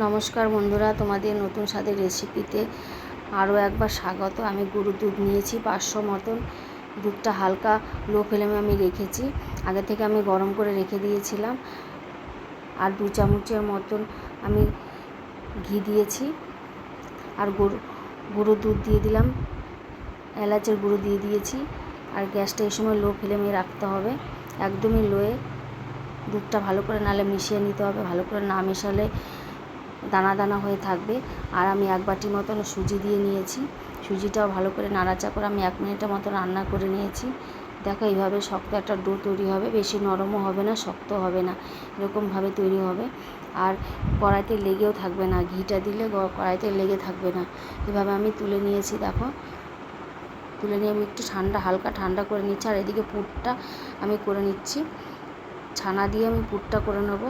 নমস্কার বন্ধুরা, তোমাদের নতুন স্বাদের রেসিপিতে আরও একবার স্বাগত। আমি গরুর দুধ নিয়েছি, পাঁচশো মতন। দুধটা হালকা লো ফ্লেমে আমি রেখেছি। আগে থেকে আমি গরম করে রেখে দিয়েছিলাম। আর দু চামচের মতন আমি ঘি দিয়েছি। আর গরু গরুর দুধ দিয়ে দিলাম। এলাচের গুঁড়ো দিয়ে দিয়েছি। আর গ্যাসটা এই সময় লো ফ্লেমে রাখতে হবে। একদমই লোয়ে দুধটা ভালো করে নালে মিশিয়ে নিতে হবে। ভালো করে না মেশালে দানা দানা হয়ে থাকবে। আর আমি এক বাটি মতন সুজি দিয়ে নিয়েছি। সুজিটাও ভালো করে নাড়াচা করে আমি এক মিনিটের মতো রান্না করে নিয়েছি। দেখো এইভাবে শক্ত একটা ডো তৈরি হবে। বেশি নরমও হবে না শক্ত হবে না। এরকমভাবে তৈরি হবে। আর কড়াইতে লেগেও থাকবে না। ঘিটা দিলে কড়াইতে লেগে থাকবে না। এভাবে আমি তুলে নিয়েছি, দেখো। তুলে নিয়ে আমি একটু ঠান্ডা, হালকা ঠান্ডা করে নিচ্ছি। আর এদিকে পুরটা আমি করে নিচ্ছি। ছানা দিয়ে আমি পুরটা করে নেব।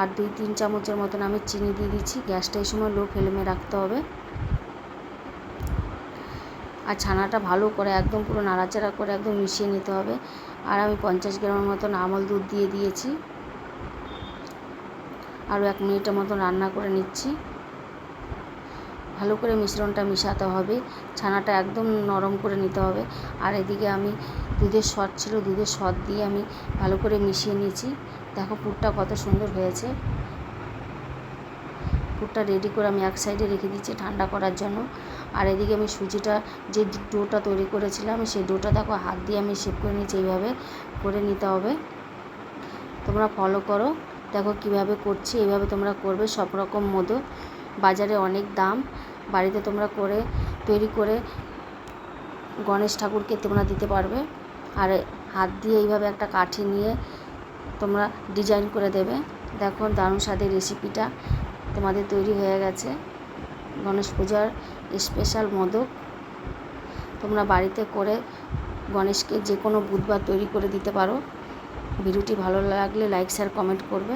আর দুই তিন চামচের মতন আমি চিনি দিয়ে দিচ্ছি। গ্যাসটা এই সময় লো ফ্লেমে রাখতে হবে। আর ছানাটা ভালো করে একদম পুরো নাড়াচাড়া করে একদম মিশিয়ে নিতে হবে। আর আমি পঞ্চাশ গ্রামের মতন আমল দুধ দিয়ে দিয়েছি। আরও এক মিনিটের মতন রান্না করে নিচ্ছি। ভালো করে মিশ্রণটা মিশাতে হবে, ছানাটা একদম নরম করে নিতে হবে। আর এদিকে আমি দুধের সর ছিল, দুধের সর দিয়ে আমি ভালো করে মিশিয়ে নিয়েছি। দেখো পুরটা কত সুন্দর হয়েছে। পুরটা রেডি করে আমি এক সাইডে রেখে দিচ্ছি ঠান্ডা করার জন্য। আর এদিকে আমি সুজিটা, যে ডোটা তৈরি করেছিলাম, সেই ডোটা দেখো হাত দিয়ে আমি শেপ করে নিয়েছি, এইভাবে করে নিতে হবে। তোমরা ফলো করো, দেখো কীভাবে করছি, এইভাবে তোমরা করবে সব রকম মধু। বাজারে অনেক দাম। বাড়িতে তোমরা করে, তৈরি করে গণেশ ঠাকুরকে তোমরা দিতে পারবে। আর হাত দিয়ে এইভাবে একটা কাঠি নিয়ে তোমরা ডিজাইন করে দেবে। দেখো দারুণ স্বাদের রেসিপিটা তোমাদের তৈরি হয়ে গেছে। গণেশ পূজার স্পেশাল মোদক। তোমরা বাড়িতে করে গণেশকে যে কোনো বুধবার তৈরি করে দিতে পারো। ভিডিওটি ভালো লাগলে লাইক শেয়ার কমেন্ট করবে।